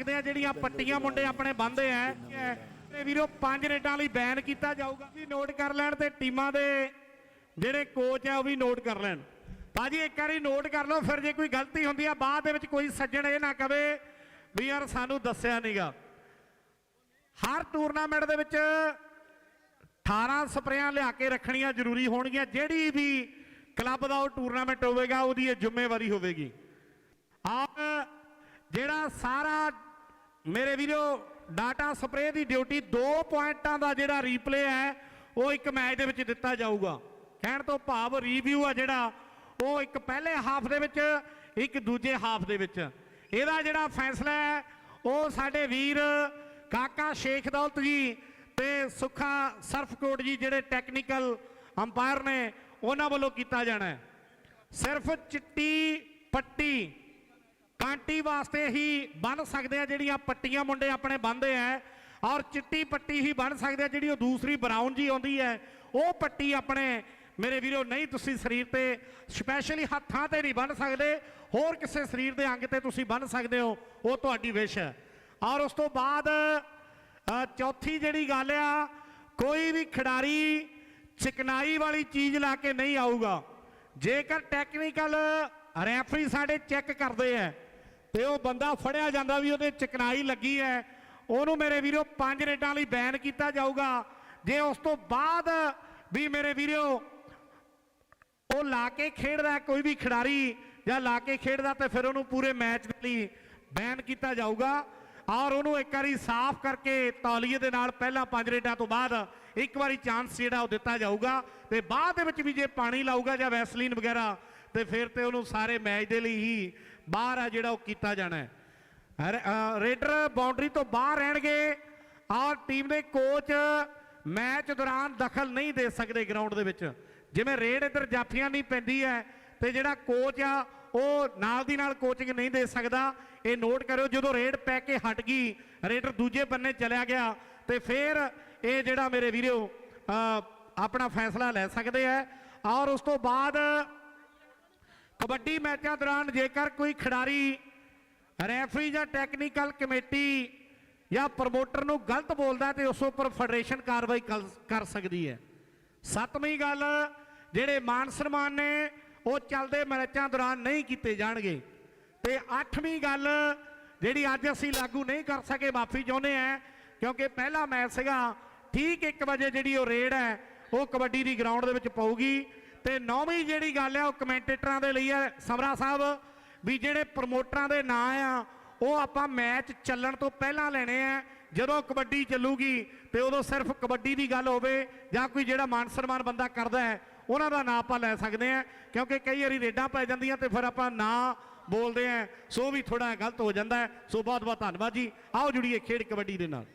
ਸਕਦੇ ਆ, ਜਿਹੜੀਆਂ ਪੱਟੀਆਂ ਮੁੰਡੇ ਆਪਣੇ ਬੰਦੇ ਆ। ਤੇ ਵੀਰੋ, ਪੰਜ ਰੇਟਾਂ ਲਈ ਬੈਨ ਕੀਤਾ ਜਾਊਗਾ। ਵੀ ਨੋਟ ਕਰ ਲੈਣ ਤੇ ਟੀਮਾਂ ਦੇ ਜਿਹੜੇ ਕੋਚ ਆ, ਉਹ ਵੀ ਨੋਟ ਕਰ ਲੈਣ। ਭਾਜੀ, ਇੱਕ ਵਾਰੀ ਨੋਟ ਕਰ ਲਓ, ਫਿਰ ਜੇ ਕੋਈ ਗਲਤੀ ਹੁੰਦੀ ਆ, ਬਾਅਦ ਦੇ ਵਿੱਚ ਕੋਈ ਸੱਜਣ ਇਹ ਨਾ ਕਵੇ ਵੀ ਯਾਰ ਸਾਨੂੰ ਦੱਸਿਆ ਨਹੀਂਗਾ ਹਰ ਟੂਰਨਾਮੈਂਟ ਦੇ ਵਿੱਚ 18 ਸਪਰੇਆਂ ਲਿਆ ਕੇ ਰੱਖਣੀਆਂ ਜ਼ਰੂਰੀ ਹੋਣਗੀਆਂ। ਜਿਹੜੀ ਵੀ ਕਲੱਬ ਦਾ ਉਹ ਟੂਰਨਾਮੈਂਟ ਹੋਵੇਗਾ, ਉਹਦੀ ਇਹ ਜ਼ਿੰਮੇਵਾਰੀ ਹੋਵੇਗੀ। ਆਪ ਜਿਹੜਾ ਸਾਰਾ ਮੇਰੇ ਵੀਰੋ, ਡਾਟਾ ਸਪਰੇਅ ਦੀ ਡਿਊਟੀ 2 ਪੁਆਇੰਟਾਂ ਦਾ ਜਿਹੜਾ ਰੀਪਲੇ ਹੈ, ਉਹ ਇੱਕ ਮੈਚ ਦੇ ਵਿੱਚ ਦਿੱਤਾ ਜਾਊਗਾ। ਕਹਿਣ ਤੋਂ ਭਾਵ ਰਿਵਿਊ ਆ ਜਿਹੜਾ, ਉਹ ਇੱਕ ਪਹਿਲੇ ਹਾਫ ਦੇ ਵਿੱਚ, ਇੱਕ ਦੂਜੇ ਹਾਫ ਦੇ ਵਿੱਚ। ਇਹਦਾ ਜਿਹੜਾ ਫੈਸਲਾ ਹੈ, ਉਹ ਸਾਡੇ ਵੀਰ ਕਾਕਾ ਸ਼ੇਖ ਦੌਲਤ ਜੀ ਤੇ ਸੁੱਖਾ ਸਰਫਕੋਟ ਜੀ ਜਿਹੜੇ ਟੈਕਨੀਕਲ ਅੰਪਾਇਰ ਨੇ, ਉਹਨਾਂ ਵੱਲੋਂ ਕੀਤਾ ਜਾਣਾ ਸਿਰਫ ਚਿੱਟੀ ਪੱਟੀ ਕਾਂਟੀ ਵਾਸਤੇ ਹੀ ਬਣ ਸਕਦੇ ਆ ਜਿਹੜੀਆਂ ਪੱਟੀਆਂ ਮੁੰਡੇ ਆਪਣੇ ਬੰਨਦੇ ਆ ਔਰ ਚਿੱਟੀ ਪੱਟੀ ਹੀ ਬੰਨ ਸਕਦੇ ਆ ਜਿਹੜੀ ਉਹ ਦੂਸਰੀ ਬਰਾਊਨ ਜੀ ਆਉਂਦੀ ਹੈ। ਉਹ ਪੱਟੀ ਆਪਣੇ, ਮੇਰੇ ਵੀਰੋ, ਨਹੀਂ, ਤੁਸੀਂ ਸਰੀਰ ਤੇ ਸਪੈਸ਼ਲੀ ਹੱਥਾਂ ਤੇ ਨਹੀਂ ਬੰਨ ਸਕਦੇ। ਹੋਰ ਕਿਸੇ ਸਰੀਰ ਦੇ ਅੰਗ ਤੇ ਤੁਸੀਂ ਬੰਨ ਸਕਦੇ ਹੋ, ਉਹ ਤੁਹਾਡੀ ਵਿਸ਼ ਹੈ। ਔਰ ਉਸ ਤੋਂ ਬਾਅਦ ਚੌਥੀ ਜਿਹੜੀ ਗੱਲ ਆ, ਕੋਈ ਵੀ ਖਿਡਾਰੀ ਚਿਕਨਾਈ ਵਾਲੀ ਚੀਜ਼ ਲਾ ਕੇ ਨਹੀਂ ਆਊਗਾ। ਜੇਕਰ ਟੈਕਨੀਕਲ ਰੈਫਰੀ ਸਾਡੇ ਚੈੱਕ ਕਰਦੇ ਆ ਤੇ ਉਹ ਬੰਦਾ ਫੜਿਆ ਜਾਂਦਾ ਵੀ ਉਹਦੇ ਚਿਕਨਾਈ ਲੱਗੀ ਹੈ। ਉਹਨੂੰ ਮੇਰੇ ਵੀਰੋ ਪੰਜ ਰੇਡਾਂ ਲਈ ਬੈਨ ਕੀਤਾ ਜਾਊਗਾ। ਜੇ ਉਸ ਤੋਂ ਬਾਅਦ ਵੀ ਮੇਰੇ ਵੀਰੋ ਉਹ ਲਾ ਕੇ ਖੇਡਦਾ, ਕੋਈ ਵੀ ਖਿਡਾਰੀ ਜਾਂ ਲਾ ਕੇ ਖੇਡਦਾ ਤੇ ਫਿਰ ਉਹਨੂੰ ਪੂਰੇ ਮੈਚ ਦੇ ਲਈ ਬੈਨ ਕੀਤਾ ਜਾਊਗਾ। ਔਰ ਉਹਨੂੰ ਇੱਕ ਵਾਰੀ ਸਾਫ਼ ਕਰਕੇ ਤੌਲੀਏ ਦੇ ਨਾਲ ਪਹਿਲਾਂ ਪੰਜ ਰੇਡਾਂ ਤੋਂ ਬਾਅਦ ਇੱਕ ਵਾਰੀ ਚਾਂਸ ਜਿਹੜਾ ਉਹ ਦਿੱਤਾ ਜਾਊਗਾ। ਤੇ ਬਾਅਦ ਦੇ ਵਿੱਚ ਵੀ ਜੇ ਪਾਣੀ ਲਾਊਗਾ ਜਾਂ ਵੈਸਲੀਨ ਵਗੈਰਾ, ਤੇ ਫਿਰ ਤੇ ਉਹਨੂੰ ਸਾਰੇ ਮੈਚ ਦੇ ਲਈ ਹੀ ਬਾਹਰ ਆ ਜਿਹੜਾ ਉਹ ਕੀਤਾ ਜਾਣਾ ਹੈ। ਰੇਡਰ ਬਾਉਂਡਰੀ ਤੋਂ ਬਾਹਰ ਰਹਿਣਗੇ। ਔਰ ਟੀਮ ਦੇ ਕੋਚ ਮੈਚ ਦੌਰਾਨ ਦਖਲ ਨਹੀਂ ਦੇ ਸਕਦੇ ਗਰਾਊਂਡ ਦੇ ਵਿੱਚ। ਜਿਵੇਂ ਰੇਡ ਇੱਧਰ ਜਾਫੀਆਂ ਨਹੀਂ ਪੈਂਦੀ ਹੈ ਤੇ ਜਿਹੜਾ ਕੋਚ ਆ, ਉਹ ਨਾਲ ਦੀ ਨਾਲ ਕੋਚਿੰਗ ਨਹੀਂ ਦੇ ਸਕਦਾ। ਇਹ ਨੋਟ ਕਰਿਓ, ਜਦੋਂ ਰੇਡ ਪੈ ਕੇ ਹਟ ਗਈ, ਰੇਡਰ ਦੂਜੇ ਬੰਨੇ ਚਲਿਆ ਗਿਆ, ਤੇ ਫਿਰ ਇਹ ਜਿਹੜਾ ਮੇਰੇ ਵੀਰੋ ਆਪਣਾ ਫੈਸਲਾ ਲੈ ਸਕਦੇ ਆ ਔਰ ਉਸ ਤੋਂ ਬਾਅਦ ਕਬੱਡੀ ਮੈਚਾਂ ਦੌਰਾਨ ਜੇਕਰ ਕੋਈ ਖਿਡਾਰੀ, ਰੈਫਰੀ ਜਾਂ ਟੈਕਨੀਕਲ ਕਮੇਟੀ ਜਾਂ ਪ੍ਰਮੋਟਰ ਨੂੰ ਗਲਤ ਬੋਲਦਾ ਤੇ ਉਸ ਉੱਪਰ ਫੈਡਰੇਸ਼ਨ ਕਾਰਵਾਈ ਕਰ- ਕਰ ਸਕਦੀ ਹੈ। ਸੱਤਵੀਂ ਗੱਲ, ਜਿਹੜੇ ਮਾਨ ਸਨਮਾਨ ਨੇ, ਉਹ ਚੱਲਦੇ ਮੈਚਾਂ ਦੌਰਾਨ ਨਹੀਂ ਕੀਤੇ ਜਾਣਗੇ। ਤੇ ਅੱਠਵੀਂ ਗੱਲ, ਜਿਹੜੀ ਅੱਜ ਅਸੀਂ ਲਾਗੂ ਨਹੀਂ ਕਰ ਸਕੇ, ਮਾਫੀ ਚਾਹੁੰਦੇ ਆ ਕਿਉਂਕਿ ਪਹਿਲਾ ਮੈਚ ਸੀਗਾ, ਠੀਕ 1 ਵਜੇ ਜਿਹੜੀ ਉਹ ਰੇਡ ਹੈ, ਉਹ ਕਬੱਡੀ ਦੀ ਗਰਾਊਂਡ ਦੇ ਵਿੱਚ ਪਊਗੀ। ਤੇ ਨੌਵੀਂ ਜਿਹੜੀ ਗੱਲ ਹੈ ਉਹ ਕਮੈਂਟੇਟਰਾਂ ਦੇ ਲਈ ਹੈ ਸਮਰਾ ਸਾਹਿਬ, ਵੀ ਜਿਹੜੇ ਪ੍ਰਮੋਟਰਾਂ ਦੇ ਨਾਂ ਆ, ਉਹ ਆਪਾਂ ਮੈਚ ਚੱਲਣ ਤੋਂ ਪਹਿਲਾਂ ਲੈਣੇ ਆ। ਜਦੋਂ ਕਬੱਡੀ ਚੱਲੂਗੀ, ਤੇ ਉਦੋਂ ਸਿਰਫ ਕਬੱਡੀ ਦੀ ਗੱਲ ਹੋਵੇ, ਜਾਂ ਕੋਈ ਜਿਹੜਾ ਮਾਨ ਸਨਮਾਨ ਬੰਦਾ ਕਰਦਾ ਹੈ, ਉਹਨਾਂ ਦਾ ਨਾਂ ਆਪਾਂ ਲੈ ਸਕਦੇ ਆ। ਕਿਉਂਕਿ ਕਈ ਵਾਰੀ ਰੇਡਾਂ ਪੈ ਜਾਂਦੀਆਂ ਤੇ ਫਿਰ ਆਪਾਂ ਨਾਂ ਬੋਲਦੇ ਆ। ਸੋ ਵੀ ਥੋੜਾ ਗਲਤ ਹੋ ਜਾਂਦਾ ਸੋ ਬਹੁਤ ਬਹੁਤ ਧੰਨਵਾਦ ਜੀ। ਆਓ ਜੁੜੀਏ ਖੇਡ ਕਬੱਡੀ ਦੇ ਨਾਲ।